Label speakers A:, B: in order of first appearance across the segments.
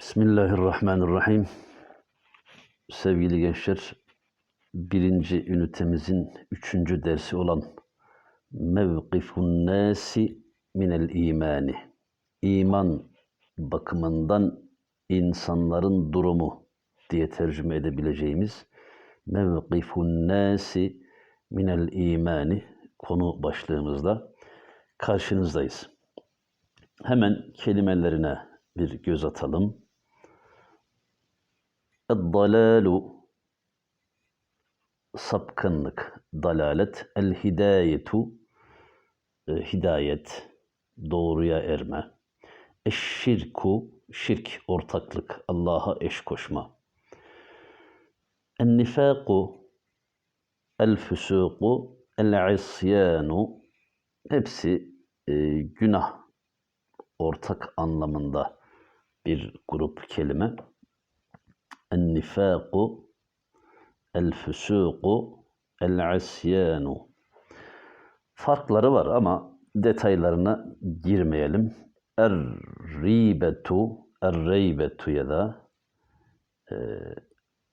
A: Bismillahirrahmanirrahim. Sevgili gençler, birinci ünitemizin üçüncü dersi olan Mevkifun Nasi Minel İmani. İman bakımından insanların durumu diye tercüme edebileceğimiz Mevkifun Nasi Minel İmani konu başlığımızda karşınızdayız. Hemen kelimelerine bir göz atalım. Dalalu sapkınlık, dalalet, el hidayetu e, hidayet, doğruya erme. Eşşirku, şirk, ortaklık, Allah'a eş koşma. En nifaku, el füsuku, el isyanu, hepsi e, günah, ortak anlamında bir grup kelime. El-nifaku, el-füsuku, el-isyanu. Farkları var ama detaylarına girmeyelim. Er-ribetu, er-reybetu ya da e,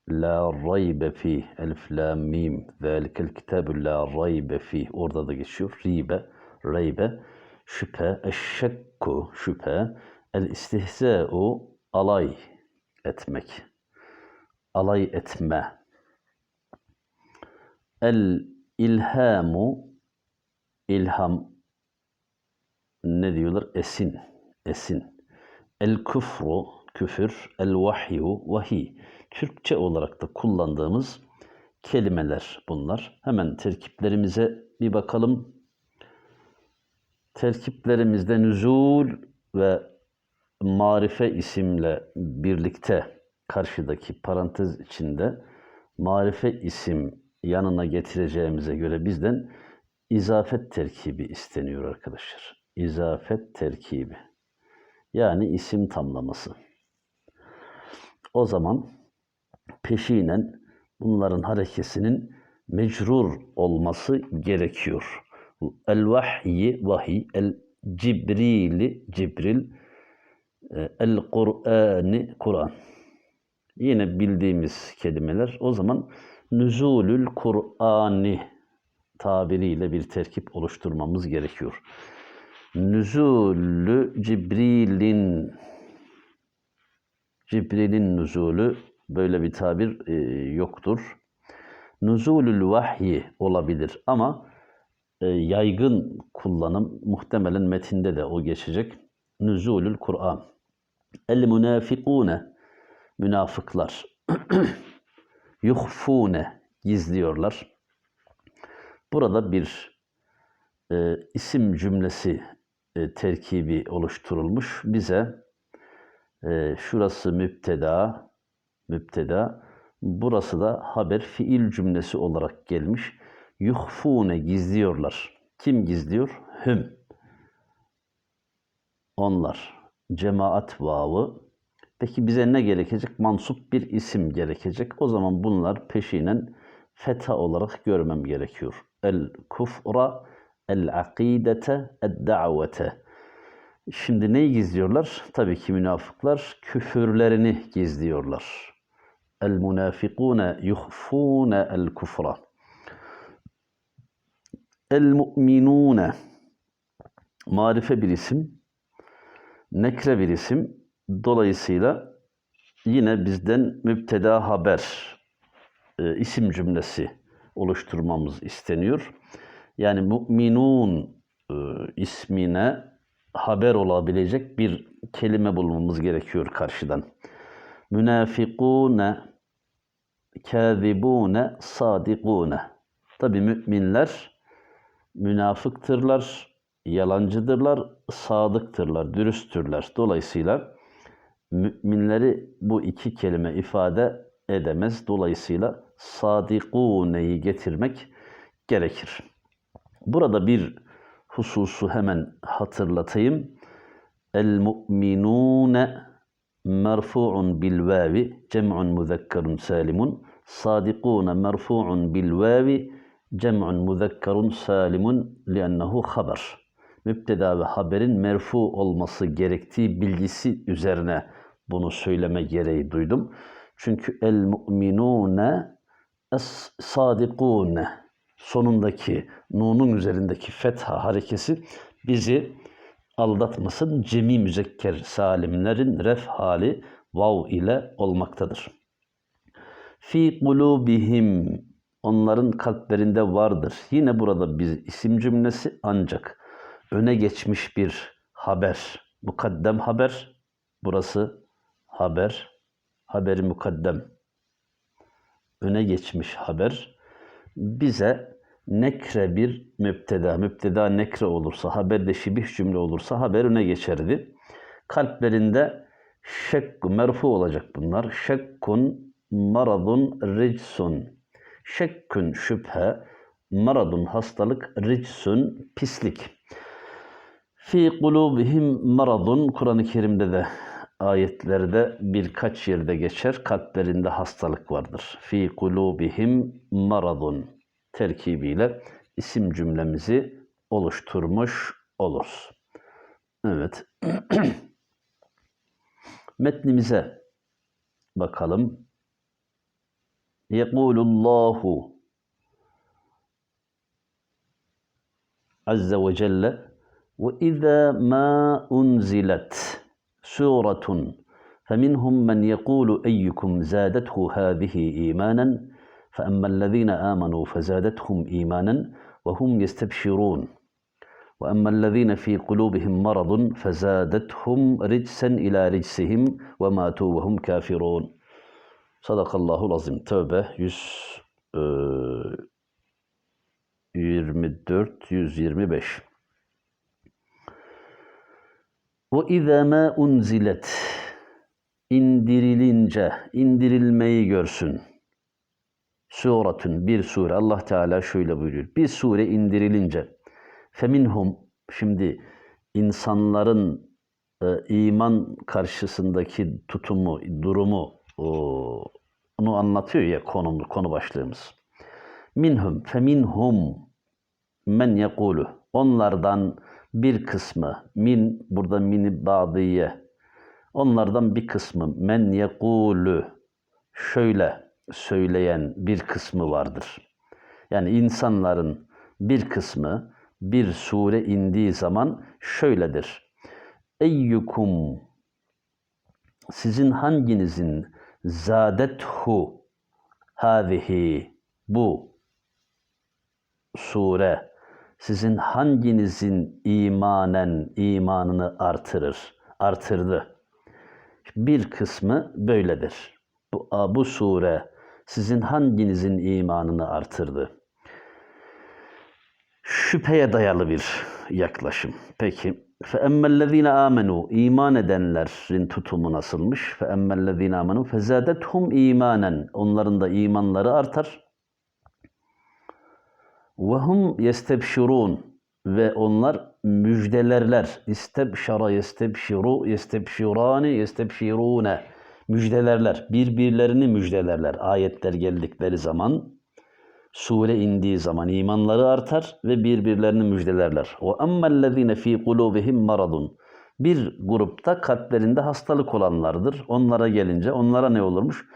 A: la raybe fi, elif la mim, zelikel kitabu la raybe fi, orada da geçiyor. Ribe, reybe, şüphe, eşşekku, şüphe, el-istihza'u, alay etmek alay etme. El ilhamu ilham ne diyorlar? Esin, esin. El küfru küfür, el vahyu vahiy. Türkçe olarak da kullandığımız kelimeler bunlar. Hemen terkiplerimize bir bakalım. Terkiplerimizde nüzul ve marife isimle birlikte karşıdaki parantez içinde marife isim yanına getireceğimize göre bizden izafet terkibi isteniyor arkadaşlar. İzafet terkibi. Yani isim tamlaması. O zaman peşinen bunların harekesinin mecrur olması gerekiyor. El vahyi vahiy, el cibrili cibril, el Kur'ani Kur'an. Yine bildiğimiz kelimeler. O zaman nüzulül Kur'ani tabiriyle bir terkip oluşturmamız gerekiyor. Nüzulü Cibril'in Cibril'in nüzulü böyle bir tabir e, yoktur. Nüzulül vahyi olabilir ama e, yaygın kullanım muhtemelen metinde de o geçecek. Nüzulül Kur'an. El münafikune münafıklar yuhfune gizliyorlar. Burada bir e, isim cümlesi e, terkibi oluşturulmuş. Bize e, şurası müpteda, müpteda, burası da haber fiil cümlesi olarak gelmiş. Yuhfune gizliyorlar. Kim gizliyor? Hüm. Onlar. Cemaat vavı Peki bize ne gerekecek? Mansup bir isim gerekecek. O zaman bunlar peşinen fetha olarak görmem gerekiyor. El kufra, el akidete, el da'vete. Şimdi neyi gizliyorlar? Tabii ki münafıklar küfürlerini gizliyorlar. El münafikune yuhfune el kufra. El mu'minune marife bir isim, nekre bir isim, Dolayısıyla yine bizden müpteda haber e, isim cümlesi oluşturmamız isteniyor. Yani müminun e, ismine haber olabilecek bir kelime bulmamız gerekiyor karşıdan. Münafikune, kâzibune, sadikune. Tabi müminler münafıktırlar, yalancıdırlar, sadıktırlar, dürüsttürler. Dolayısıyla müminleri bu iki kelime ifade edemez. Dolayısıyla sadikuneyi getirmek gerekir. Burada bir hususu hemen hatırlatayım. El mu'minune merfu'un bil vavi cem'un muzekkerun salimun sadikune merfu'un bil vavi cem'un muzekkerun salimun liennehu haber. Müpteda ve haberin merfu olması gerektiği bilgisi üzerine bunu söyleme gereği duydum. Çünkü el mu'minune es sadikune sonundaki nunun üzerindeki fetha harekesi bizi aldatmasın. Cemi müzekker salimlerin ref hali vav ile olmaktadır. Fi kulubihim onların kalplerinde vardır. Yine burada bir isim cümlesi ancak öne geçmiş bir haber. Mukaddem haber. Burası haber. Haberi mukaddem. Öne geçmiş haber. Bize nekre bir müpteda. Müpteda nekre olursa, haberde şibih cümle olursa haber öne geçerdi. Kalplerinde şek merfu olacak bunlar. Şekkun maradun ricsun. Şekkün şüphe, maradun hastalık, ricsun pislik. Fi kulubihim maradun Kur'an-ı Kerim'de de ayetlerde birkaç yerde geçer. Kalplerinde hastalık vardır. Fi kulubihim maradun terkibiyle isim cümlemizi oluşturmuş oluruz. Evet. Metnimize bakalım. Yekulullahu Azze ve Celle ve izâ mâ unzilet سورة. فمنهم من يقول أيكم زادته هذه إيمانا؟ فأما الذين آمنوا فزادتهم إيمانا وهم يستبشرون. وأما الذين في قلوبهم مرض فزادتهم رجسا إلى رجسهم وماتوا وهم كافرون. صدق الله العظيم. توبة. 124 125 آه، Ve izâ mâ unzilet indirilince, indirilmeyi görsün. Suratun bir sure. Allah Teala şöyle buyuruyor. Bir sure indirilince. Feminhum şimdi insanların e, iman karşısındaki tutumu, durumu o, onu anlatıyor ya konumlu konu başlığımız. Minhum feminhum men yekulu. Onlardan bir kısmı, min, burada mini badiye, onlardan bir kısmı, men yekulu, şöyle söyleyen bir kısmı vardır. Yani insanların bir kısmı bir sure indiği zaman şöyledir. Eyyukum sizin hanginizin zadethu hâzihi bu sure sizin hanginizin imanen imanını artırır, artırdı. Bir kısmı böyledir. Bu, bu sure sizin hanginizin imanını artırdı? Şüpheye dayalı bir yaklaşım. Peki. فَاَمَّا الَّذ۪ينَ آمَنُوا İman edenlerin tutumu nasılmış? فَاَمَّا الَّذ۪ينَ آمَنُوا فَزَادَتْهُمْ imanen Onların da imanları artar. وَهُمْ يَسْتَبْشِرُونَ Ve onlar müjdelerler. İstebşara, yestebşiru, yestebşirani, yestebşirune. Müjdelerler. Birbirlerini müjdelerler. Ayetler geldikleri zaman, sure indiği zaman imanları artar ve birbirlerini müjdelerler. وَاَمَّا الَّذ۪ينَ ف۪ي قُلُوبِهِمْ maradun. Bir grupta kalplerinde hastalık olanlardır. Onlara gelince onlara ne olurmuş?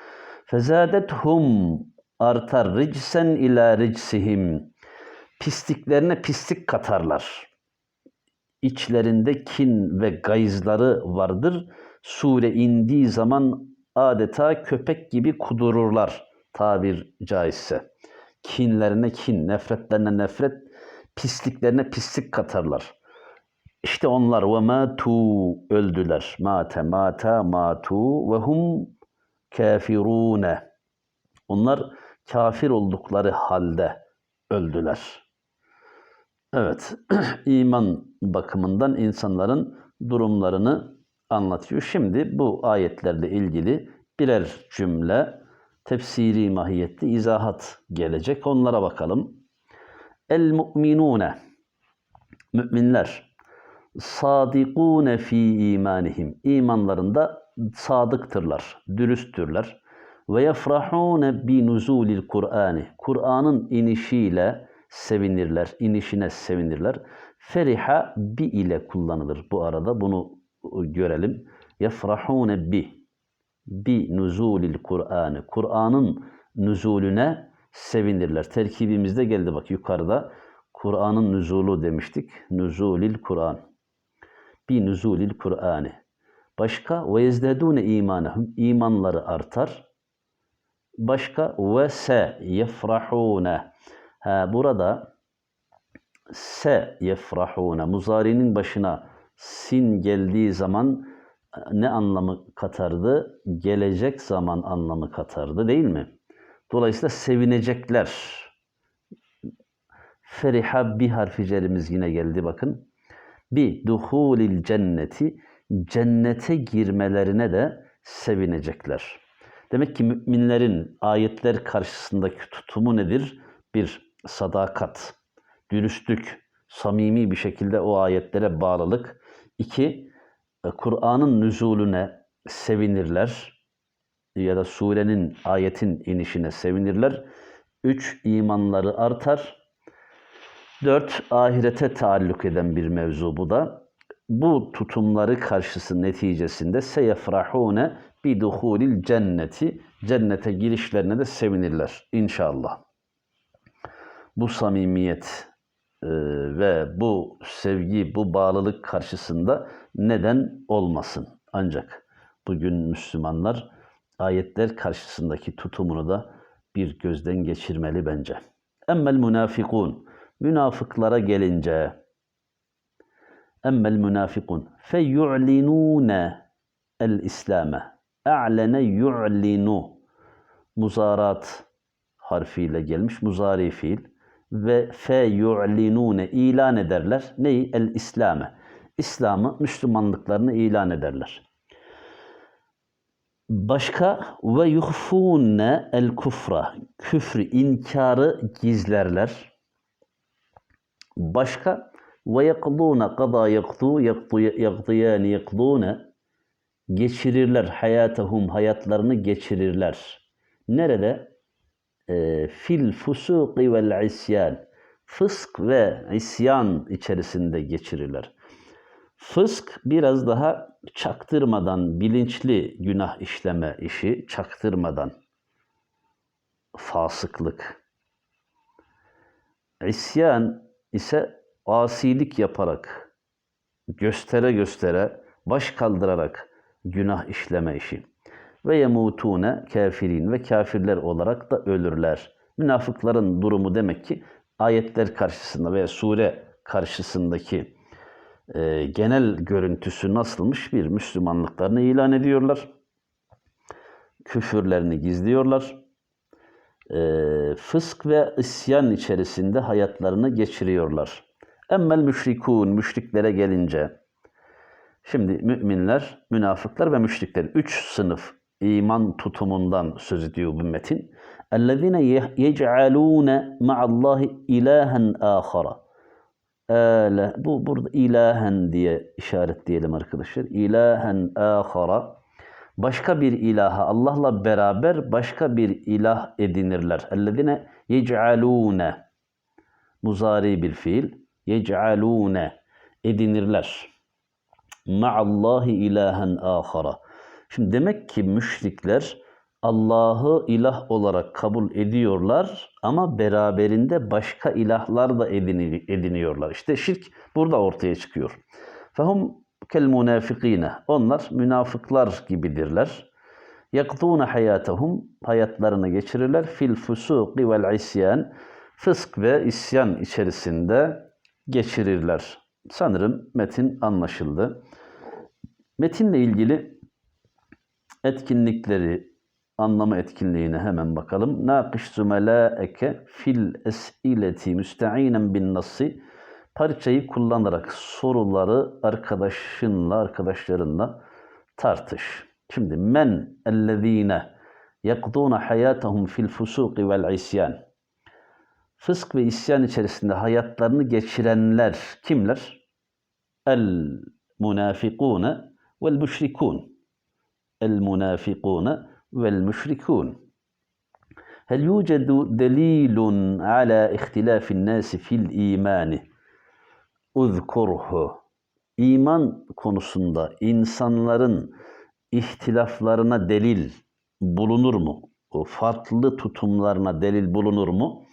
A: فَزَادَتْهُمْ artar ricsen ila ricsihim pisliklerine pislik katarlar. İçlerinde kin ve gayızları vardır. Sure indiği zaman adeta köpek gibi kudururlar tabir caizse. Kinlerine kin, nefretlerine nefret, pisliklerine pislik katarlar. İşte onlar ve matu öldüler. Mate mata matu ve hum kafirune. Onlar kafir oldukları halde öldüler. Evet, iman bakımından insanların durumlarını anlatıyor. Şimdi bu ayetlerle ilgili birer cümle tefsiri mahiyetli izahat gelecek. Onlara bakalım. El mu'minune müminler sadikune fi imanihim imanlarında sadıktırlar, dürüsttürler. Ve yefrahune bi nuzulil Kur'ani Kur'an'ın inişiyle sevinirler, inişine sevinirler. Feriha bi ile kullanılır bu arada. Bunu görelim. Yefrahune bi. bi nuzulil Kur'an'ı. Kur'an'ın nüzulüne sevinirler. Terkibimizde geldi bak yukarıda. Kur'an'ın nüzulu demiştik. Nüzulil Kur'an. Bi nüzulil Kur'an'ı. Başka ve yezdedune imanahum. imanları artar. Başka ve se yefrahune. Ha, burada se yefrahune muzarinin başına sin geldiği zaman e, ne anlamı katardı? Gelecek zaman anlamı katardı değil mi? Dolayısıyla sevinecekler. Feriha bir harfi cerimiz yine geldi bakın. Bi duhulil cenneti cennete girmelerine de sevinecekler. Demek ki müminlerin ayetler karşısındaki tutumu nedir? Bir sadakat, dürüstlük, samimi bir şekilde o ayetlere bağlılık. İki, e, Kur'an'ın nüzulüne sevinirler ya da surenin, ayetin inişine sevinirler. Üç, imanları artar. Dört, ahirete taalluk eden bir mevzu bu da. Bu tutumları karşısı neticesinde seyefrahune bi duhulil cenneti cennete girişlerine de sevinirler inşallah. Bu samimiyet e, ve bu sevgi, bu bağlılık karşısında neden olmasın? Ancak bugün Müslümanlar ayetler karşısındaki tutumunu da bir gözden geçirmeli bence. Emmel münafikun. Münafıklara gelince emmel münafikun fe yu'linune el İslame. A'lene yu'linu. Muzarat harfiyle gelmiş muzari fiil ve fe yu'linune ilan ederler. Neyi? El İslam'ı. İslam'ı, Müslümanlıklarını ilan ederler. Başka ve yuhfune el kufra. Küfrü, inkarı gizlerler. Başka ve yakdûne kada yakdû yakdiyâni yakdûne geçirirler hayatahum hayatlarını geçirirler. Nerede? E, fil fusuki vel isyan. Fısk ve isyan içerisinde geçirirler. Fısk biraz daha çaktırmadan bilinçli günah işleme işi, çaktırmadan fasıklık. İsyan ise asilik yaparak, göstere göstere, baş kaldırarak günah işleme işi. Ve yemutune kafirin ve kafirler olarak da ölürler. Münafıkların durumu demek ki ayetler karşısında veya sure karşısındaki e, genel görüntüsü nasılmış? Bir, Müslümanlıklarını ilan ediyorlar. Küfürlerini gizliyorlar. E, fısk ve isyan içerisinde hayatlarını geçiriyorlar. Emmel müşrikun, müşriklere gelince, şimdi müminler, münafıklar ve müşrikler, üç sınıf iman tutumundan söz ediyor bu metin. اَلَّذِينَ يَجْعَلُونَ مَعَ اللّٰهِ اِلَٰهًا آخَرًا Ele, bu burada ilahen diye işaretleyelim arkadaşlar. İlahen ahara. Başka bir ilaha Allah'la beraber başka bir ilah edinirler. Ellezine yec'alune. Muzari bir fiil. Yec'alune. Edinirler. Ma'allahi ilahen ahara. Şimdi demek ki müşrikler Allah'ı ilah olarak kabul ediyorlar ama beraberinde başka ilahlar da ediniyorlar. İşte şirk burada ortaya çıkıyor. Fehum kel munafikine. Onlar münafıklar gibidirler. Yaktûne hayatahum. Hayatlarını geçirirler. Fil fusuki vel isyan. Fısk ve isyan içerisinde geçirirler. Sanırım metin anlaşıldı. Metinle ilgili etkinlikleri, anlama etkinliğine hemen bakalım. Nakış zümelaeke fil es'ileti müste'inen bin nasi parçayı kullanarak soruları arkadaşınla, arkadaşlarınla tartış. Şimdi men ellezine yakdûne hayatahum fil fusuki vel isyan. Fısk ve isyan içerisinde hayatlarını geçirenler kimler? El munafikune vel müşrikun. El munafikune والمشركون هل يوجد دليل على اختلاف الناس في الإيمان اذكره İman konusunda insanların ihtilaflarına delil bulunur mu? O farklı tutumlarına delil bulunur mu?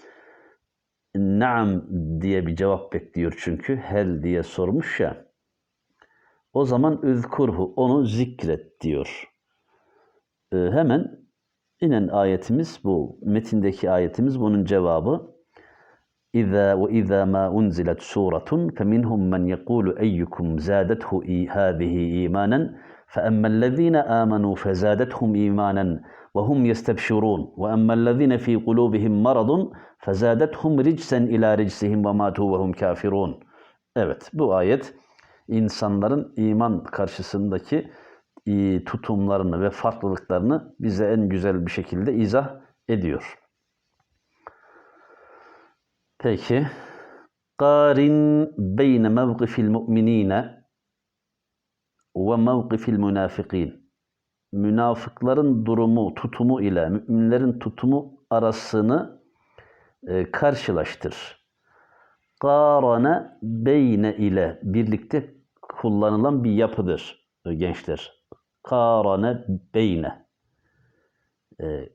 A: Naam diye bir cevap bekliyor çünkü. Hel diye sormuş ya. O zaman üzkurhu onu zikret diyor. Ee, hemen inen ayetimiz bu. Metindeki ayetimiz bunun cevabı. إذا وإذا ما أنزلت سورة فمنهم من يقول أيكم زادته إي هذه إيمانا فأما الذين آمنوا فزادتهم إيمانا وهم يستبشرون وأما الذين في قلوبهم مرض فزادتهم رجسا إلى رجسهم وماتوا وهم كافرون Evet bu ayet insanların iman karşısındaki e, tutumlarını ve farklılıklarını bize en güzel bir şekilde izah ediyor. Peki. Beyne mevqifil mu'minine ve mevqifil münafikin. Münafıkların durumu, tutumu ile müminlerin tutumu arasını e, karşılaştır. Qarana beyne ile birlikte kullanılan bir yapıdır e, gençler. Qarana beyne. E,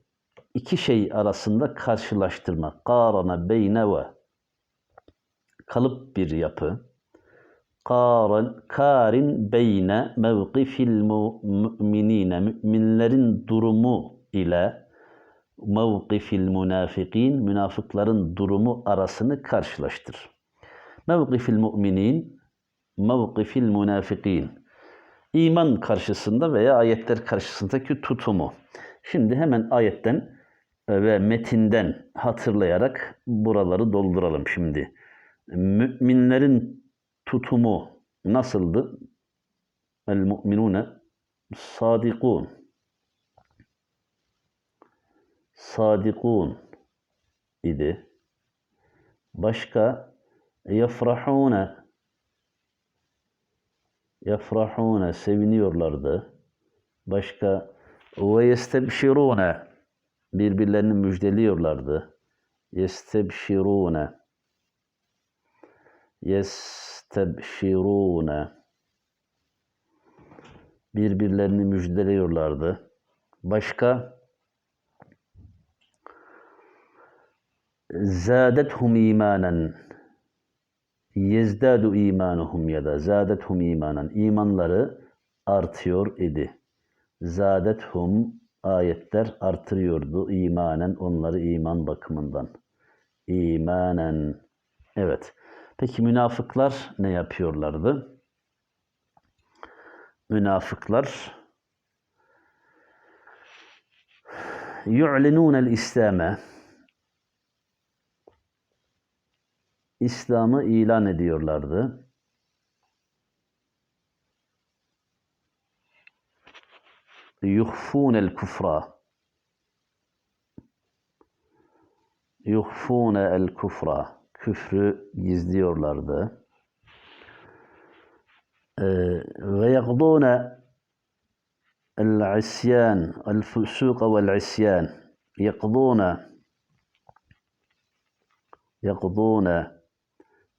A: iki şey arasında karşılaştırma. Qarana beyne ve kalıp bir yapı. Karin, karin beyne mevqifil müminine müminlerin durumu ile mevqifil münafikin münafıkların durumu arasını karşılaştır. Mevqifil müminin mevqifil münafikin iman karşısında veya ayetler karşısındaki tutumu. Şimdi hemen ayetten ve metinden hatırlayarak buraları dolduralım şimdi. Müminlerin tutumu nasıldı? El mu'minune sadikun. Sadikun idi. Başka yafrahune yafrahune seviniyorlardı. Başka ve yestebşirune birbirlerini müjdeliyorlardı. Yestebşirune yestebşirune birbirlerini müjdeliyorlardı. Başka zadethum imanen yezdadu imanuhum ya da zadethum imanen imanları artıyor idi. Zadethum ayetler artırıyordu imanen onları iman bakımından. İmanen. Evet. Peki münafıklar ne yapıyorlardı? Münafıklar yu'linun el İslam'e İslam'ı ilan ediyorlardı. Yuhfun el kufra Yuhfun el kufra küfrü gizliyorlardı. Ee, ve yaqduna el-isyan, el-fusuq vel-isyan. Yaqduna yaqduna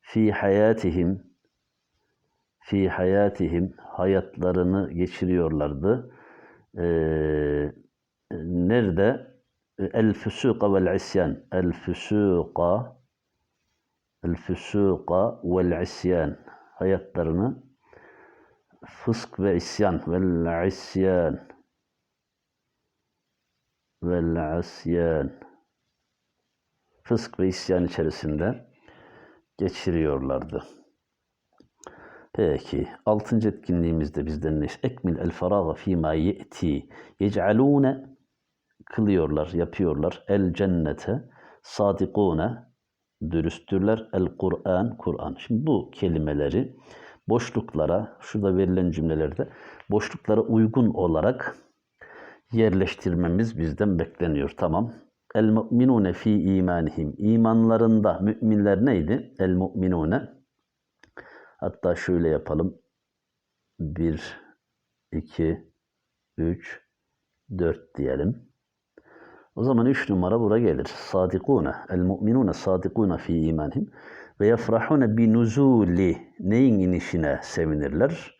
A: fi hayatihim fi hayatihim hayatlarını geçiriyorlardı. Ee, nerede? El-fusuqa vel-isyan. El-fusuqa el-füsuqa vel-isyan hayatlarını fısk ve isyan vel-isyan vel-isyan fısk ve isyan içerisinde geçiriyorlardı. Peki, altıncı etkinliğimizde bizden ne? Ekmil el faraga fîmâ ye'ti yec'alûne kılıyorlar, yapıyorlar. El cennete sadikûne dürüsttürler. El Kur'an, Kur'an. Şimdi bu kelimeleri boşluklara, şurada verilen cümlelerde boşluklara uygun olarak yerleştirmemiz bizden bekleniyor. Tamam. El mu'minune fi imanihim. İmanlarında müminler neydi? El mu'minune. Hatta şöyle yapalım. 1, 2, 3, 4 diyelim. O zaman üç numara bura gelir. Sadikune. El mu'minune sadikune fi imanihim. Ve yefrahune bi nuzuli. Neyin inişine sevinirler?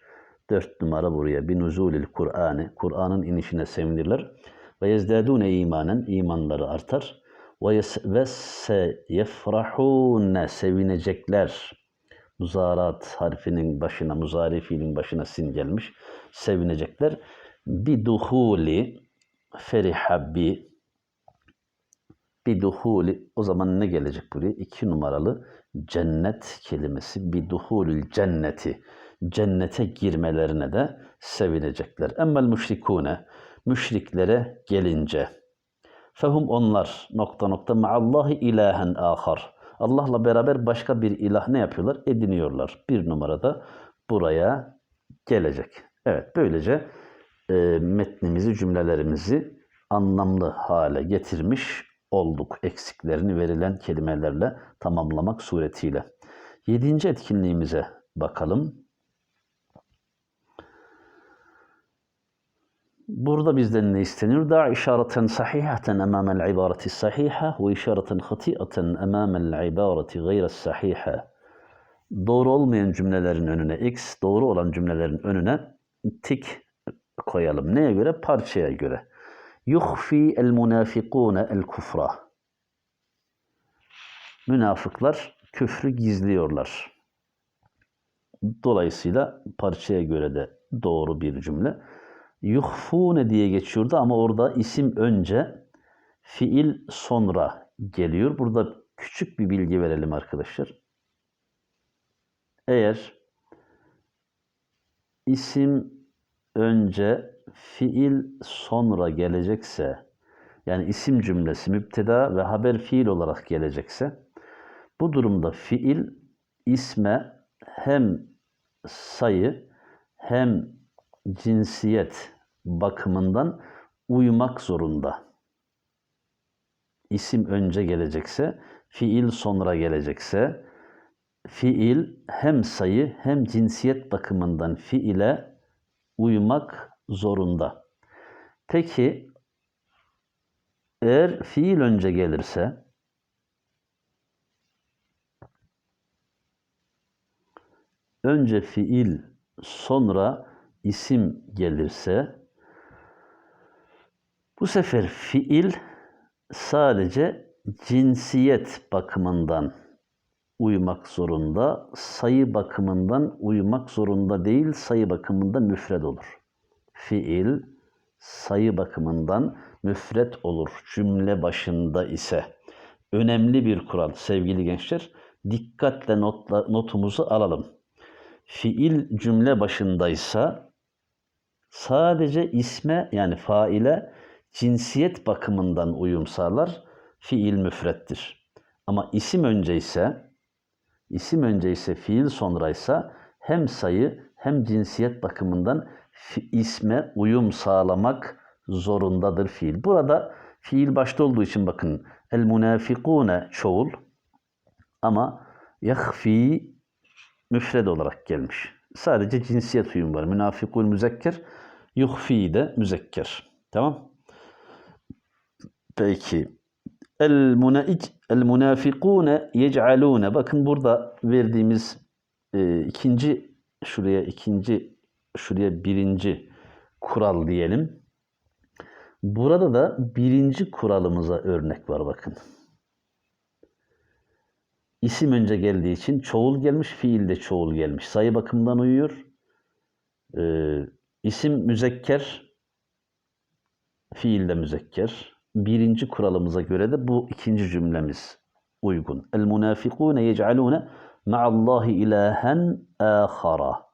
A: Dört numara buraya. Binuzulil Kur'an'ı. Kur'an'ın inişine sevinirler. Ve yezdâdûne imanen. imanları artar. Ve ve seyefrahûne. Sevinecekler. Muzarat harfinin başına, muzari fiilin başına sin gelmiş. Sevinecekler. Biduhuli feriha bi biduhuli o zaman ne gelecek buraya? İki numaralı cennet kelimesi biduhulül cenneti cennete girmelerine de sevinecekler. Emmel müşrikune müşriklere gelince fehum onlar nokta nokta ma'allahi ilahen ahar Allah'la beraber başka bir ilah ne yapıyorlar? Ediniyorlar. Bir numarada buraya gelecek. Evet böylece e, metnimizi, cümlelerimizi anlamlı hale getirmiş olduk. Eksiklerini verilen kelimelerle tamamlamak suretiyle. Yedinci etkinliğimize bakalım. Burada bizden ne isteniyor? Da işareten sahihaten emamel ibareti sahiha ve işareten hatiaten emamel ibareti gayre sahiha. Doğru olmayan cümlelerin önüne x, doğru olan cümlelerin önüne tik koyalım. Neye göre? Parçaya göre. Yuhfi el munafikune el kufra. Münafıklar küfrü gizliyorlar. Dolayısıyla parçaya göre de doğru bir cümle. Yuhfune diye geçiyordu ama orada isim önce, fiil sonra geliyor. Burada küçük bir bilgi verelim arkadaşlar. Eğer isim önce, fiil sonra gelecekse, yani isim cümlesi müpteda ve haber fiil olarak gelecekse, bu durumda fiil isme hem sayı hem cinsiyet bakımından uymak zorunda. İsim önce gelecekse, fiil sonra gelecekse, fiil hem sayı hem cinsiyet bakımından fiile uymak zorunda. Peki eğer fiil önce gelirse önce fiil sonra isim gelirse bu sefer fiil sadece cinsiyet bakımından uymak zorunda, sayı bakımından uymak zorunda değil, sayı bakımından müfred olur. Fiil sayı bakımından müfret olur cümle başında ise. Önemli bir kural sevgili gençler. Dikkatle notla, notumuzu alalım. Fiil cümle başındaysa sadece isme yani faile cinsiyet bakımından uyum sağlar. Fiil müfrettir. Ama isim önce ise isim önce ise fiil sonraysa hem sayı hem cinsiyet bakımından isme uyum sağlamak zorundadır fiil. Burada fiil başta olduğu için bakın el munafikune çoğul ama yahfi müfred olarak gelmiş. Sadece cinsiyet uyum var. Münafikul müzekker, yuhfi de müzekker. Tamam? Peki. El munaic el munafikune yec'alune. Bakın burada verdiğimiz e, ikinci şuraya ikinci şuraya birinci kural diyelim. Burada da birinci kuralımıza örnek var bakın. İsim önce geldiği için çoğul gelmiş, fiil de çoğul gelmiş. Sayı bakımından uyuyor. Ee, isim müzekker, fiil de müzekker. Birinci kuralımıza göre de bu ikinci cümlemiz uygun. El munafikune yec'alune ma'allahi ilahen ahara.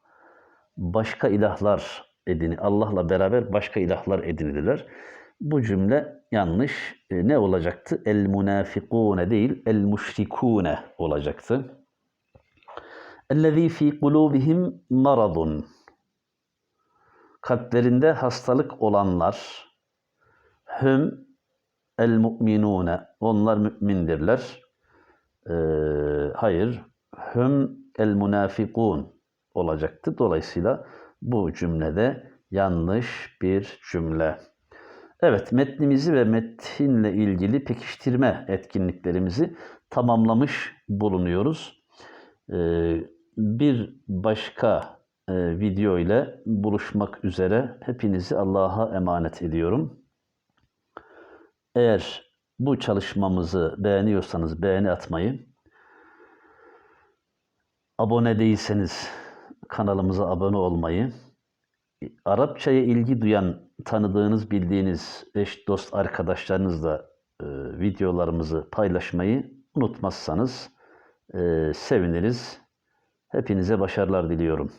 A: Başka ilahlar edini, Allah'la beraber başka ilahlar edindiler. Bu cümle yanlış. E, ne olacaktı? El munafikune değil, el müşrikune olacaktı. Ellezî fî kulûbihim maradun. Kalplerinde hastalık olanlar. Hüm el mu'minune. Onlar mümindirler. Ee, hayır. Hüm el munafikun olacaktı. Dolayısıyla bu cümlede yanlış bir cümle. Evet, metnimizi ve metinle ilgili pekiştirme etkinliklerimizi tamamlamış bulunuyoruz. Ee, bir başka video ile buluşmak üzere hepinizi Allah'a emanet ediyorum. Eğer bu çalışmamızı beğeniyorsanız beğeni atmayı, abone değilseniz kanalımıza abone olmayı, Arapçaya ilgi duyan, tanıdığınız, bildiğiniz eş, dost, arkadaşlarınızla e, videolarımızı paylaşmayı unutmazsanız e, seviniriz. Hepinize başarılar diliyorum.